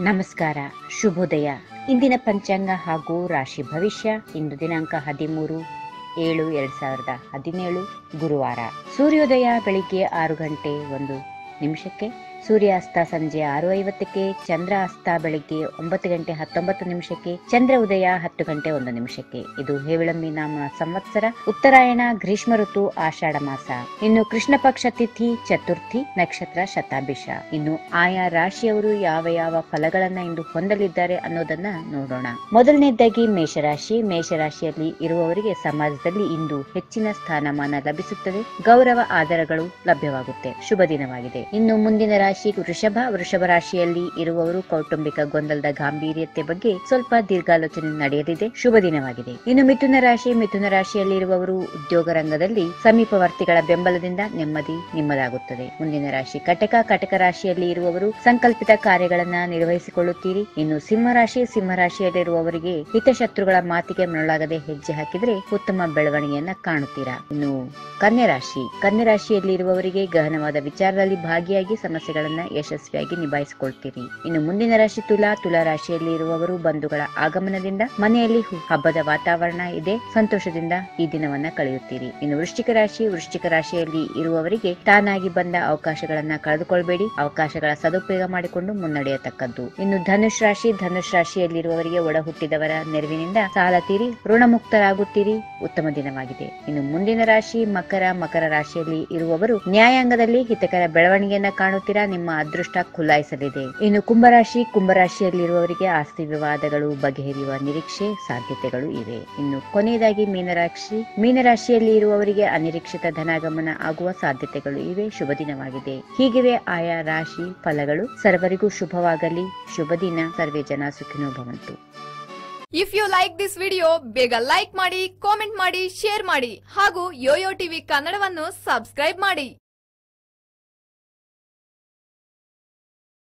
ನಮಸ್ಕಾರ, ಶುಭೋದಯ. ಇಂದಿನ ಪಂಚಾಂಗ ಹಾಗೂ ರಾಶಿ ಭವಿಷ್ಯ, ಇಂದು ದಿನಾಂಕ ಹದಿಮೂರು, ಏಳು ಎರಡ್ ಸಾವಿರದ ಹದಿನೇಳು, ಗುರುವಾರ. ಸೂರ್ಯೋದಯ ಬೆಳಿಗ್ಗೆ ಆರು ಗಂಟೆ ಒಂದು ನಿಮಿಷಕ್ಕೆ ಸೂರ್ಯಾಸ್ತ ಸಂಜೆ ಆರು ಐವತ್ತಕ್ಕೆ ಚಂದ್ರ ಅಸ್ತ ಬೆಳಿಗ್ಗೆ ಒಂಬತ್ತು ಗಂಟೆ ಹತ್ತೊಂಬತ್ತು ನಿಮಿಷಕ್ಕೆ ಚಂದ್ರ ಉದಯ ಹತ್ತು ಗಂಟೆ ಒಂದು ನಿಮಿಷಕ್ಕೆ. ಇದು ಹೇವಿಳಂಬಿ ನಾಮ ಸಂವತ್ಸರ, ಉತ್ತರಾಯಣ, ಗ್ರೀಷ್ಮ ಋತು, ಆಷಾಢ ಮಾಸ. ಇನ್ನು ಕೃಷ್ಣ ಪಕ್ಷ ತಿಥಿ, ಚತುರ್ಥಿ, ನಕ್ಷತ್ರ, ಶತಾಭಿಷ. ಇನ್ನು ಆಯಾ ರಾಶಿಯವರು ಯಾವ ಯಾವ ಫಲಗಳನ್ನ ಇಂದು ಹೊಂದಲಿದ್ದಾರೆ ಅನ್ನೋದನ್ನ ನೋಡೋಣ. ಮೊದಲನೇದಾಗಿ ಮೇಷರಾಶಿ. ಮೇಷರಾಶಿಯಲ್ಲಿ ಇರುವವರಿಗೆ ಸಮಾಜದಲ್ಲಿ ಇಂದು ಹೆಚ್ಚಿನ ಸ್ಥಾನಮಾನ ಲಭಿಸುತ್ತದೆ. ಗೌರವ ಆಧಾರಗಳು ಲಭ್ಯವಾಗುತ್ತೆ. ಶುಭ ದಿನವಾಗಿದೆ. ಇನ್ನು ಮುಂದಿನ ರಾಶಿ ವೃಷಭ ವೃಷಭ ರಾಶಿಯಲ್ಲಿ ಇರುವವರು ಕೌಟುಂಬಿಕ ಗೊಂದಲದ ಗಾಂಭೀರ್ಯತೆ ಬಗ್ಗೆ ಸ್ವಲ್ಪ ದೀರ್ಘಾಲೋಚನೆ ನಡೆಯಲಿದೆ. ಶುಭ ದಿನವಾಗಿದೆ. ಇನ್ನು ಮಿಥುನ ರಾಶಿ, ಮಿಥುನ ರಾಶಿಯಲ್ಲಿ ಇರುವವರು ಉದ್ಯೋಗ ರಂಗದಲ್ಲಿ ಸಮೀಪವರ್ತಿಗಳ ಬೆಂಬಲದಿಂದ ನೆಮ್ಮದಿ ನಿಮ್ಮದಾಗುತ್ತದೆ. ಮುಂದಿನ ರಾಶಿ ಕಟಕ ಕಟಕ ರಾಶಿಯಲ್ಲಿ ಇರುವವರು ಸಂಕಲ್ಪಿತ ಕಾರ್ಯಗಳನ್ನ ನಿರ್ವಹಿಸಿಕೊಳ್ಳುತ್ತೀರಿ. ಇನ್ನು ಸಿಂಹ ರಾಶಿ, ಸಿಂಹ ರಾಶಿಯಲ್ಲಿರುವವರಿಗೆ ಹಿತಶತ್ರುಗಳ ಮಾತಿಗೆ ಮರಳಾಗದೆ ಹೆಜ್ಜೆ ಹಾಕಿದ್ರೆ ಉತ್ತಮ ಬೆಳವಣಿಗೆಯನ್ನ ಕಾಣುತ್ತೀರಾ. ಇನ್ನು ಕನ್ಯಾ ರಾಶಿ, ಕನ್ಯಾ ರಾಶಿಯಲ್ಲಿ ಇರುವವರಿಗೆ ಗಹನವಾದ ವಿಚಾರದಲ್ಲಿ ಭಾಗಿಯಾಗಿ ಸಮಸ್ಯೆಗಳನ್ನ ಯಶಸ್ವಿಯಾಗಿ ನಿಭಾಯಿಸಿಕೊಳ್ತೀರಿ. ಇನ್ನು ಮುಂದಿನ ರಾಶಿ ತುಲಾ ತುಲಾ ರಾಶಿಯಲ್ಲಿ ಇರುವವರು ಬಂಧುಗಳ ಆಗಮನದಿಂದ ಮನೆಯಲ್ಲಿ ಹಬ್ಬದ ವಾತಾವರಣ ಇದೆ, ಸಂತೋಷದಿಂದ ಈ ದಿನವನ್ನ ಕಳೆಯುತ್ತೀರಿ. ಇನ್ನು ವೃಶ್ಚಿಕ ರಾಶಿ, ವೃಶ್ಚಿಕ ರಾಶಿಯಲ್ಲಿ ಇರುವವರಿಗೆ ತಾನಾಗಿ ಬಂದ ಅವಕಾಶಗಳನ್ನ ಕಳೆದುಕೊಳ್ಬೇಡಿ. ಅವಕಾಶಗಳ ಸದುಪಯೋಗ ಮಾಡಿಕೊಂಡು ಮುನ್ನಡೆಯತಕ್ಕದ್ದು. ಇನ್ನು ಧನುಷ್ ರಾಶಿ, ಧನುಷ್ ರಾಶಿಯಲ್ಲಿರುವವರಿಗೆ ಒಡ ಹುಟ್ಟಿದವರ ನೆರವಿನಿಂದ ಸಾಲ ತೀರಿ, ಋಣಮುಕ್ತರಾಗುತ್ತೀರಿ, ಉತ್ತಮ ದಿನವಾಗಿದೆ. ಇನ್ನು ಮುಂದಿನ ರಾಶಿ ಮಕರ ಮಕರ ರಾಶಿಯಲ್ಲಿ ಇರುವವರು ನ್ಯಾಯಾಂಗದಲ್ಲಿ ಹಿತಕರ ಬೆಳವಣಿಗೆಯನ್ನ ಕಾಣುತ್ತೀರಾ? ನಿಮ್ಮ ಅದೃಷ್ಟ ಖುಲಾಯಿಸಲಿದೆ ಇನ್ನು ಕುಂಭರಾಶಿ, ಕುಂಭರಾಶಿಯಲ್ಲಿರುವವರಿಗೆ ಆಸ್ತಿ ವಿವಾದಗಳು ಬಗೆಹರಿಯುವ ನಿರೀಕ್ಷೆ, ಸಾಧ್ಯತೆಗಳು ಇವೆ. ಇನ್ನು ಕೊನೆಯದಾಗಿ ಮೀನರಾಶಿ. ಮೀನರಾಶಿಯಲ್ಲಿ ಇರುವವರಿಗೆ ಅನಿರೀಕ್ಷಿತ ಧನಾಗಮನ ಆಗುವ ಸಾಧ್ಯತೆಗಳು ಇವೆ. ಶುಭ ದಿನವಾಗಿದೆ. ಹೀಗಿವೆ ಆಯಾ ರಾಶಿ ಫಲಗಳು. ಸರ್ವರಿಗೂ ಶುಭವಾಗಲಿ. ಶುಭ ದಿನ. ಸರ್ವೇ ಜನ ಸುಖಿನೋ ಭವಂತು. If you like this video ಬೇಗ ಲೈಕ್ ಮಾಡಿ ಕಾಮೆಂಟ್ ಮಾಡಿ ಶೇರ್ ಮಾಡಿ ಹಾಗೂ ಯೋಯೋ ಟಿವಿ ಕನ್ನಡವನ್ನು ಸಬ್ಸ್ಕ್ರೈಬ್ ಮಾಡಿ.